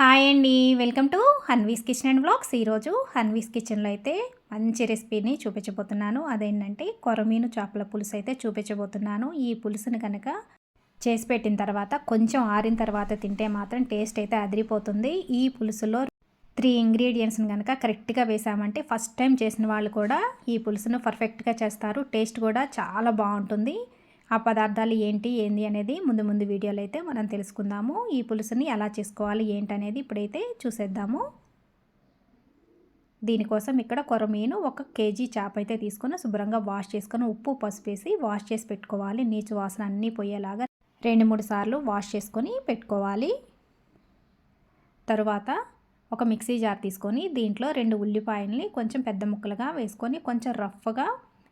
Hi అండి. Welcome to Hanvi's kitchen and blogs. ఈరోజు హన్వీస్ కిచెన్లో అయితే మంచి రెసిపీని చూపించబోతున్నాను. అదేంటంటే కొరమీను చేపల పులుసు అయితే చూపించబోతున్నాను. ఈ పులుసుని కనుక చేసి పెట్టిన తర్వాత కొంచెం ఆరిన తర్వాత తింటే మాత్రం టేస్ట్ అయితే అదిరిపోతుంది. ఈ పులుసులో త్రీ ఇంగ్రీడియంట్స్ని కనుక కరెక్ట్గా వేసామంటే ఫస్ట్ టైం చేసిన వాళ్ళు కూడా ఈ పులుసును పర్ఫెక్ట్గా చేస్తారు. టేస్ట్ కూడా చాలా బాగుంటుంది. ఆ పదార్థాలు ఏంటి ఏంది అనేది ముందు ముందు వీడియోలో అయితే మనం తెలుసుకుందాము. ఈ పులుసుని ఎలా చేసుకోవాలి ఏంటనేది ఇప్పుడైతే చూసేద్దాము. దీనికోసం ఇక్కడ కొరమీను ఒక కేజీ చేప అయితే తీసుకొని శుభ్రంగా వాష్ చేసుకొని ఉప్పు పసుపు వేసి వాష్ చేసి పెట్టుకోవాలి. నీచు వాసన అన్నీ పోయేలాగా రెండు మూడు సార్లు వాష్ చేసుకొని పెట్టుకోవాలి. తరువాత ఒక మిక్సీ జార్ తీసుకొని దీంట్లో రెండు ఉల్లిపాయల్ని కొంచెం పెద్ద ముక్కలుగా వేసుకొని కొంచెం రఫ్గా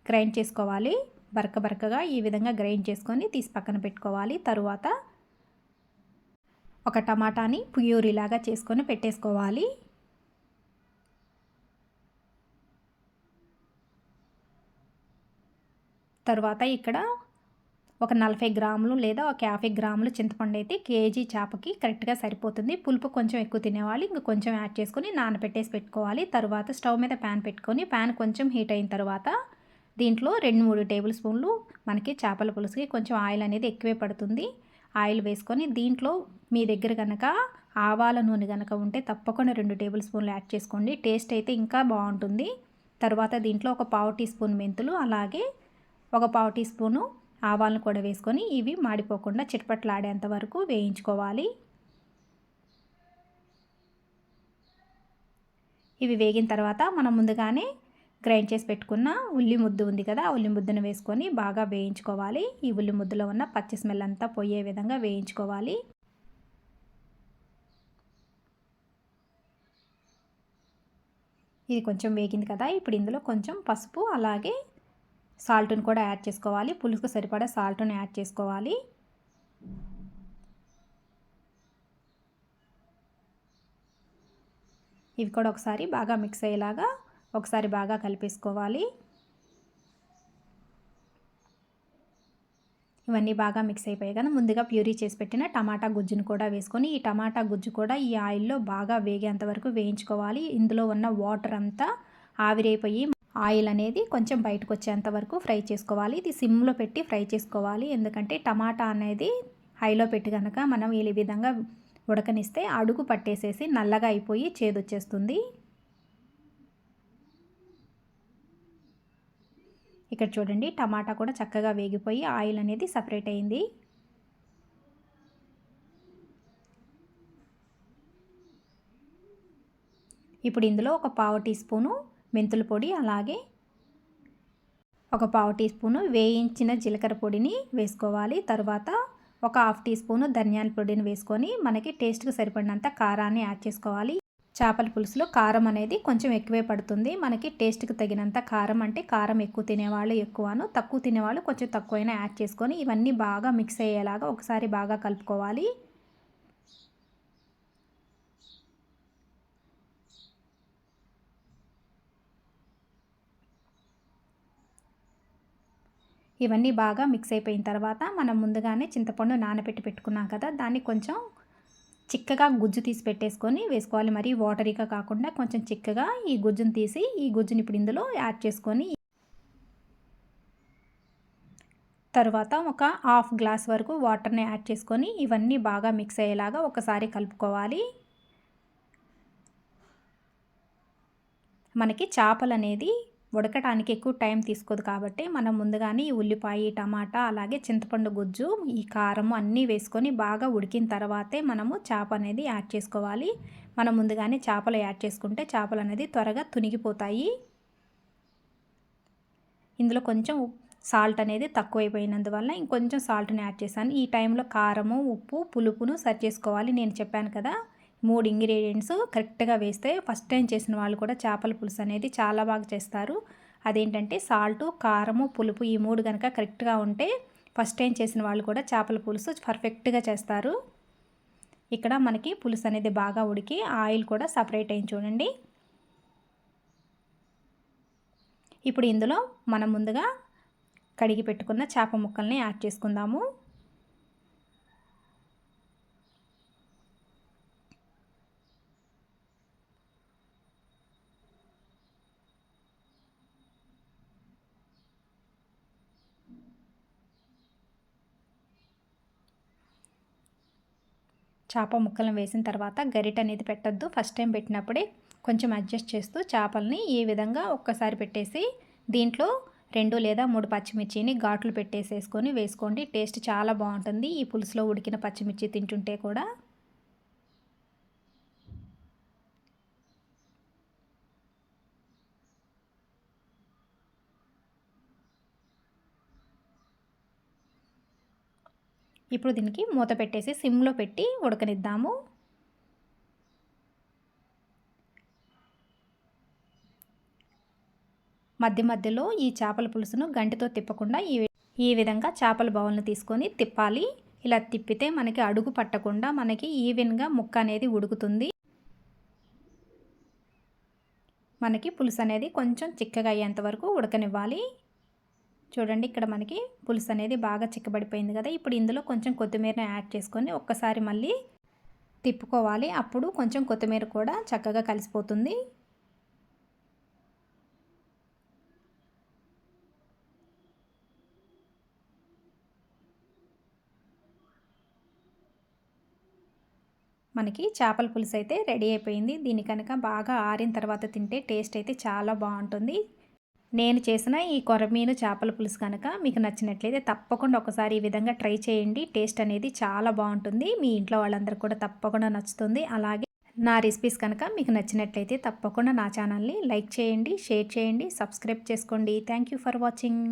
గ్రైండ్ చేసుకోవాలి. బరక బరకగా ఈ విధంగా గ్రైండ్ చేసుకొని తీసి పక్కన పెట్టుకోవాలి. తరువాత ఒక టమాటాని పుయూరిలాగా చేసుకొని పెట్టేసుకోవాలి. తర్వాత ఇక్కడ ఒక నలభై గ్రాములు లేదా ఒక యాభై గ్రాములు చింతపండు అయితే కేజీ చేపకి కరెక్ట్గా సరిపోతుంది. పులుపు కొంచెం ఎక్కువ తినేవాళ్ళు ఇంక కొంచెం యాడ్ చేసుకొని నానబెట్టేసి పెట్టుకోవాలి. తర్వాత స్టవ్ మీద ప్యాన్ పెట్టుకొని ప్యాన్ కొంచెం హీట్ అయిన తర్వాత దీంట్లో రెండు మూడు టేబుల్ స్పూన్లు మనకి చేపల పులుసుకి కొంచెం ఆయిల్ అనేది ఎక్కువే పడుతుంది. ఆయిల్ వేసుకొని దీంట్లో మీ దగ్గర కనుక ఆవాల నూనె కనుక ఉంటే తప్పకుండా రెండు టేబుల్ స్పూన్లు యాడ్ చేసుకోండి. టేస్ట్ అయితే ఇంకా బాగుంటుంది. తర్వాత దీంట్లో ఒక పావు టీ స్పూన్ మెంతులు అలాగే ఒక పావు టీ స్పూను ఆవాలను కూడా వేసుకొని ఇవి మాడిపోకుండా చిట్పట్లాడేంత వరకు వేయించుకోవాలి. ఇవి వేగిన తర్వాత మనం ముందుగానే గ్రైండ్ చేసి పెట్టుకున్న ఉల్లి ముద్దు ఉంది కదా ఉల్లి ముద్దును వేసుకొని బాగా వేయించుకోవాలి. ఈ ఉల్లి ముద్దులో ఉన్న పచ్చి స్మెల్ అంతా పోయే విధంగా వేయించుకోవాలి. ఇది కొంచెం వేగింది కదా ఇప్పుడు ఇందులో కొంచెం పసుపు అలాగే సాల్ట్ను కూడా యాడ్ చేసుకోవాలి. పులుసుకు సరిపడా సాల్ట్ను యాడ్ చేసుకోవాలి. ఇవి కూడా ఒకసారి బాగా మిక్స్ అయ్యేలాగా ఒకసారి బాగా కలిపేసుకోవాలి. ఇవన్నీ బాగా మిక్స్ అయిపోయాయి కదా. ముందుగా ప్యూరీ చేసి పెట్టిన టమాటా గుజ్జును కూడా వేసుకొని ఈ టమాటా గుజ్జు కూడా ఈ ఆయిల్లో బాగా వేగేంత వరకు వేయించుకోవాలి. ఇందులో ఉన్న వాటర్ అంతా ఆవిరైపోయి ఆయిల్ అనేది కొంచెం బయటకు వచ్చేంత వరకు ఫ్రై చేసుకోవాలి. ఇది సిమ్లో పెట్టి ఫ్రై చేసుకోవాలి. ఎందుకంటే టమాటా అనేది హైలో పెట్టి కనుక మనం ఈ విధంగా ఉడకనిస్తే అడుగు పట్టేసేసి నల్లగా అయిపోయి చేదొచ్చేస్తుంది. ఇక్కడ చూడండి టమాటా కూడా చక్కగా వేగిపోయి ఆయిల్ అనేది సపరేట్ అయింది. ఇప్పుడు ఇందులో ఒక పావు టీ స్పూను మెంతుల పొడి అలాగే ఒక పావు టీ స్పూను వేయించిన జీలకర్ర పొడిని వేసుకోవాలి. తర్వాత ఒక హాఫ్ టీ స్పూను ధనియాల పొడిని వేసుకొని మనకి టేస్ట్కి సరిపడినంత కారాన్ని యాడ్ చేసుకోవాలి. చేపల పులుసులో కారం అనేది కొంచెం ఎక్కువే పడుతుంది. మనకి టేస్ట్కి తగినంత కారం అంటే కారం ఎక్కువ తినేవాళ్ళు ఎక్కువను. తక్కువ తినేవాళ్ళు కొంచెం తక్కువైనా యాడ్ చేసుకొని ఇవన్నీ బాగా మిక్స్ అయ్యేలాగా ఒకసారి బాగా కలుపుకోవాలి. ఇవన్నీ బాగా మిక్స్ అయిపోయిన తర్వాత మనం ముందుగానే చింతపండు నానబెట్టి పెట్టుకున్నాం కదా దాన్ని కొంచెం చిక్కగా గుజ్జు తీసి పెట్టేసుకొని వేసుకోవాలి. మరి వాటరీగా కాకుండా కొంచెం చిక్కగా ఈ గుజ్జును తీసి ఈ గుజ్జుని ఇప్పుడు ఇందులో యాడ్ చేసుకొని తర్వాత ఒక హాఫ్ గ్లాస్ వరకు వాటర్ని యాడ్ చేసుకొని ఇవన్నీ బాగా మిక్స్ అయ్యేలాగా ఒకసారి కలుపుకోవాలి. మనకి చేపలు అనేది ఉడకటానికి ఎక్కువ టైం తీసుకోదు కాబట్టి మనం ముందుగానే ఈ ఉల్లిపాయ టమాటా అలాగే చింతపండు గుజ్జు ఈ కారము అన్నీ వేసుకొని బాగా ఉడికిన తర్వాతే మనము చేప అనేది యాడ్ చేసుకోవాలి. మనం ముందుగానే చేపలు యాడ్ చేసుకుంటే చేపలు అనేది త్వరగా తునిగిపోతాయి. ఇందులో కొంచెం సాల్ట్ అనేది తక్కువైపోయినందువల్ల ఇంకొంచెం సాల్ట్ని యాడ్ చేశాను. ఈ టైంలో కారము ఉప్పు పులుపును సరి చేసుకోవాలి. నేను చెప్పాను కదా మూడు ఇంగ్రీడియంట్స్ కరెక్ట్గా వేస్తే ఫస్ట్ టైం చేసిన వాళ్ళు కూడా చేపల పులుసు అనేది చాలా బాగా చేస్తారు. అదేంటంటే సాల్టు కారము పులుపు ఈ మూడు కనుక కరెక్ట్గా ఉంటే ఫస్ట్ టైం చేసిన వాళ్ళు కూడా చేపల పులుసు పర్ఫెక్ట్గా చేస్తారు. ఇక్కడ మనకి పులుసు అనేది బాగా ఉడికి ఆయిల్ కూడా సపరేట్ అయింది చూడండి. ఇప్పుడు ఇందులో మనం ముందుగా కడిగి పెట్టుకున్న చేప ముక్కల్ని యాడ్ చేసుకుందాము. చేప ముక్కలను వేసిన తర్వాత గరిట అనేది పెట్టద్దు. ఫస్ట్ టైం పెట్టినప్పుడే కొంచెం అడ్జస్ట్ చేస్తూ చేపల్ని ఈ విధంగా ఒక్కసారి పెట్టేసి దీంట్లో రెండు లేదా మూడు పచ్చిమిర్చిని ఘాట్లు పెట్టేసేసుకొని వేసుకోండి. టేస్ట్ చాలా బాగుంటుంది. ఈ పులుసులో ఉడికిన పచ్చిమిర్చి తింటుంటే కూడా ఇప్పుడు దీనికి మూత పెట్టేసి సిమ్లో పెట్టి ఉడకనిద్దాము. మధ్య మధ్యలో ఈ చేపల పులుసును గంటితో తిప్పకుండా ఈ ఈ విధంగా చేపల బౌల్ని తీసుకొని తిప్పాలి. ఇలా తిప్పితే మనకి అడుగు పట్టకుండా మనకి ఈవెన్గా ముక్క అనేది ఉడుకుతుంది. మనకి పులుసు అనేది కొంచెం చిక్కగా అయ్యేంత వరకు ఉడకనివ్వాలి. చూడండి ఇక్కడ మనకి పులుసు అనేది బాగా చిక్కబడిపోయింది కదా. ఇప్పుడు ఇందులో కొంచెం కొత్తిమీరని యాడ్ చేసుకొని ఒక్కసారి మళ్ళీ తిప్పుకోవాలి. అప్పుడు కొంచెం కొత్తిమీర కూడా చక్కగా కలిసిపోతుంది. మనకి చేపల పులుసు అయితే రెడీ అయిపోయింది. దీని కనుక బాగా ఆరిన తర్వాత తింటే టేస్ట్ అయితే చాలా బాగుంటుంది. నేను చేసిన ఈ కొరమీను చేపల పులుసు కనుక మీకు నచ్చినట్లయితే తప్పకుండా ఒకసారి ఈ విధంగా ట్రై చేయండి. టేస్ట్ అనేది చాలా బాగుంటుంది. మీ ఇంట్లో వాళ్ళందరూ కూడా తప్పకుండా నచ్చుతుంది. అలాగే నా రెసిపీస్ కనుక మీకు నచ్చినట్లయితే తప్పకుండా నా ఛానల్ని లైక్ చేయండి షేర్ చేయండి సబ్స్క్రైబ్ చేసుకోండి. Thank for watching.